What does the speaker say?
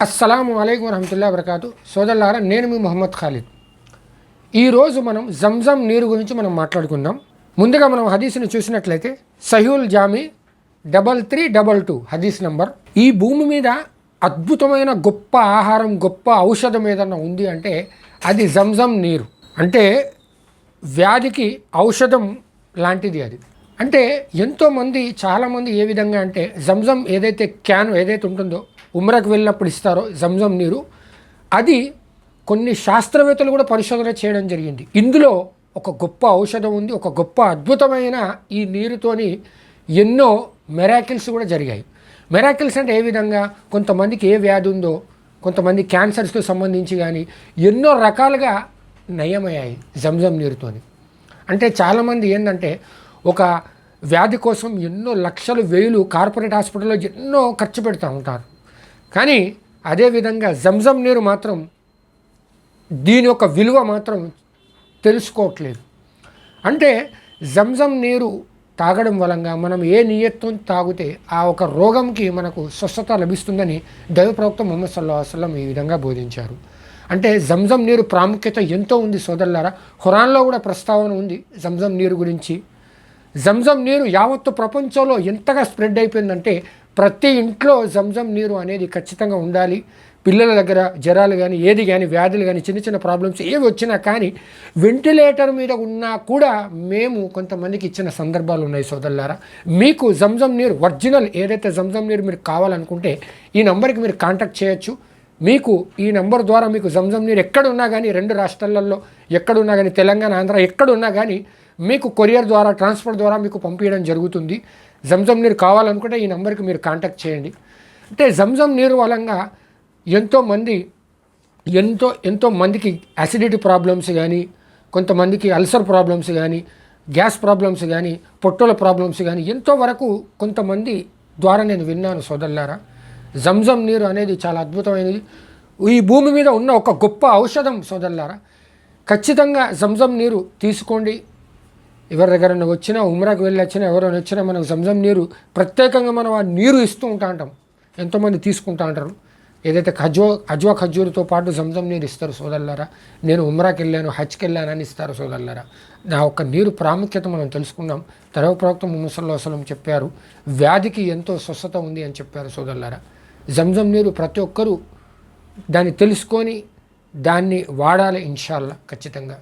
అస్సలం అలైకు వరహమతుల్లా వరకాతు సోదరులారా నేను మీ మొహమ్మద్ ఖాలిద్. ఈరోజు మనం జంజం నీరు గురించి మనం మాట్లాడుకుందాం. ముందుగా మనం హదీస్ని చూసినట్లయితే సహ్యూల్ జామీ డబల్ త్రీ డబల్ టూ హదీస్ నంబర్. ఈ భూమి మీద అద్భుతమైన గొప్ప ఆహారం గొప్ప ఔషధం ఏదన్నా ఉంది అంటే అది జంజం నీరు. అంటే వ్యాధికి ఔషధం లాంటిది అది. అంటే ఎంతోమంది చాలామంది ఏ విధంగా అంటే జంజం ఏదైతే క్యాన్ ఏదైతే ఉంటుందో ఉమ్రాకు వెళ్ళినప్పుడు ఇస్తారో జంజం నీరు. అది కొన్ని శాస్త్రవేత్తలు కూడా పరిశోధన చేయడం జరిగింది. ఇందులో ఒక గొప్ప ఔషధం ఉంది ఒక గొప్ప అద్భుతమైన ఈ నీరుతోని ఎన్నో మెరాకిల్స్ కూడా జరిగాయి. మెరాకిల్స్ అంటే ఏ విధంగా? కొంతమందికి ఏ వ్యాధి ఉందో కొంతమంది క్యాన్సర్స్కి సంబంధించి కానీ ఎన్నో రకాలుగా నయమయ్యాయి జంజం నీరుతోని. అంటే చాలామంది ఏంటంటే ఒక వ్యాధి కోసం ఎన్నో లక్షలు వేలు కార్పొరేట్ హాస్పిటల్లో ఎన్నో ఖర్చు పెడుతూ ఉంటారు. కానీ అదేవిధంగా జంజం నీరు మాత్రం దీని యొక్క విలువ మాత్రం తెలుసుకోవట్లేదు. అంటే జంజం నీరు తాగడం వలన మనం ఏ నియత్వం తాగితే ఆ ఒక రోగంకి మనకు స్వస్థత లభిస్తుందని దైవప్రవక్త ముహమ్మద్ సల్లా వసలం ఈ విధంగా బోధించారు. అంటే జంజం నీరు ప్రాముఖ్యత ఎంతో ఉంది సోదరులారా. ఖురాన్లో కూడా ప్రస్తావన ఉంది జంజం నీరు గురించి. జంజం నీరు యావత్తు ప్రపంచంలో ఎంతగా స్ప్రెడ్ అయిపోయిందంటే ప్రతి ఇంట్లో జంజం నీరు అనేది ఖచ్చితంగా ఉండాలి. పిల్లల దగ్గర జ్వరాలు కానీ ఏది కానీ వ్యాధులు కానీ చిన్న చిన్న ప్రాబ్లమ్స్ ఏవి వచ్చినా కానీ వెంటిలేటర్ మీద ఉన్నా కూడా మేము కొంతమందికి ఇచ్చిన సందర్భాలు ఉన్నాయి సోదరులారా. మీకు జంజం నీరు ఒరిజినల్ ఏదైతే జంజం నీరు మీరు కావాలనుకుంటే ఈ నెంబర్కి మీరు కాంటాక్ట్ చేయొచ్చు. మీకు ఈ నెంబర్ ద్వారా మీకు జంజం నీరు ఎక్కడున్నా కానీ రెండు రాష్ట్రాలలో ఎక్కడున్నా కానీ తెలంగాణ ఆంధ్ర ఎక్కడున్నా కానీ మీకు కొరియర్ ద్వారా ట్రాన్స్పోర్ట్ ద్వారా మీకు పంపించడం జరుగుతుంది. జంజం నీరు కావాలనుకుంటే ఈ నెంబర్కి మీరు కాంటాక్ట్ చేయండి. అంటే జంజం నీరు వలంగా ఎంతోమంది ఎంతో ఎంతో మందికి యాసిడిటీ ప్రాబ్లమ్స్ కానీ కొంతమందికి అల్సర్ ప్రాబ్లమ్స్ కానీ గ్యాస్ ప్రాబ్లమ్స్ కానీ పొట్టల ప్రాబ్లమ్స్ కానీ ఎంతో వరకు కొంతమంది ద్వారా నేను విన్నాను సోదరులారా. జంజం నీరు అనేది చాలా అద్భుతమైనది. ఈ భూమి మీద ఉన్న ఒక గొప్ప ఔషధం సోదరులారా. ఖచ్చితంగా జంజం నీరు తీసుకోండి. ఎవరి దగ్గర వచ్చినా ఉమ్రాకి వెళ్ళి వచ్చినా ఎవరైనా వచ్చినా మనకు జంజం నీరు ప్రత్యేకంగా మనం ఆ నీరు ఇస్తూ ఉంటా అంటాం. ఎంతోమంది తీసుకుంటా అంటారు. ఏదైతే ఖజో ఖజ్వా ఖజూరుతో పాటు జంజం నీరు ఇస్తారు సోదరులారా నేను ఉమ్రాకి వెళ్ళాను హజ్కి వెళ్ళానని ఇస్తారు సోదరులారా. నా ఒక్క నీరు ప్రాముఖ్యత మనం తెలుసుకున్నాం. తరవ ప్రవక్త ముసల్లో అసలు చెప్పారు వ్యాధికి ఎంతో స్వస్థత ఉంది అని చెప్పారు సోదరులారా. జంజం నీరు ప్రతి ఒక్కరూ దాన్ని తెలుసుకొని దాన్ని వాడాలి ఇన్షాల్లా ఖచ్చితంగా.